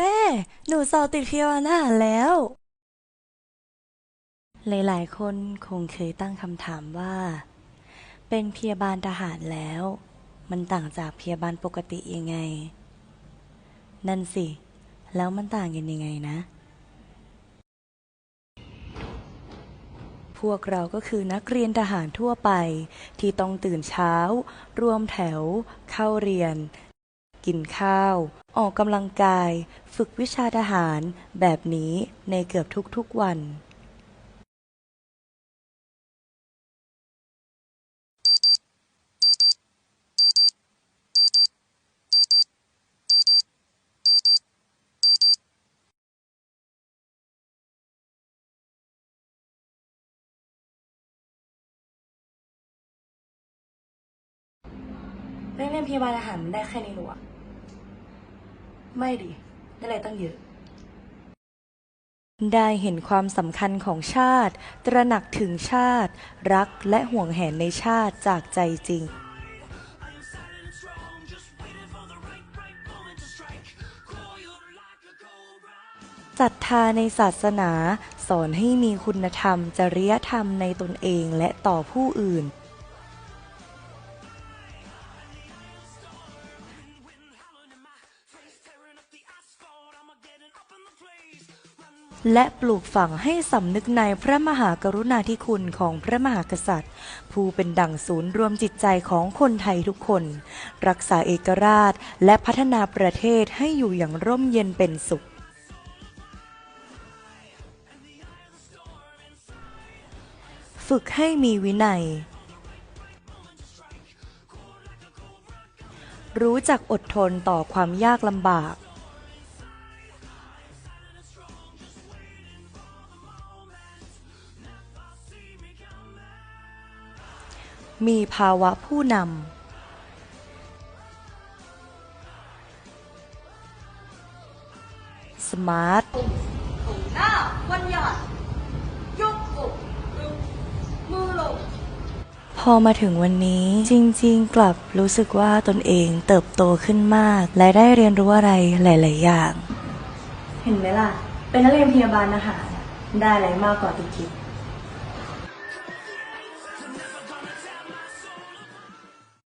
แม่ หนูสอบติดพยาบาลทหาแล้ว หลายๆ คนคงเคยตั้งคำถามว่า เป็นพยาบาลทหารแล้ว มันต่างจากพยาบาลปกติยังไง นั่นสิ แล้วมันต่างกันยังไงนะ พวกเราก็คือนักเรียนทหารทั่วไป ที่ต้องตื่นเช้า รวมแถว เข้าเรียน กินข้าว ออกกำลังกาย ฝึกวิชาทหารแบบนี้ในเกือบทุกๆวัน เรื่องเรียนพยาบาลอาหารมันได้แค่นี้หรอวะ ไม่ดิได้อะไรตั้งเยอะ ได้เห็นความสำคัญของชาติ ตระหนักถึงชาติ รักและห่วงแหนในชาติจากใจจริง ศรัทธาในศาสนา สอนให้มีคุณธรรม จริยธรรมในตนเองและต่อผู้อื่น และปลูกฝังให้สำนึกในพระมหากรุณาธิคุณของพระมหากษัตริย์ ผู้เป็นดั่งศูนย์รวมจิตใจของคนไทยทุกคน รักษาเอกราชและพัฒนาประเทศให้อยู่อย่างร่มเย็นเป็นสุข ฝึกให้มีวินัย รู้จักอดทนต่อความยากลำบาก มีภาวะผู้นำสมาร์ทหน้าวันหยาดยกอกยกมือลงพอมาถึงวันนี้จริงๆ กลับรู้สึกว่าตนเองเติบโตขึ้นมาก และได้เรียนรู้อะไรหลาย ๆ อย่าง เห็นไหมล่ะ เป็นนักเรียนพยาบาลอาหารได้อะไรมากกว่าที่คิด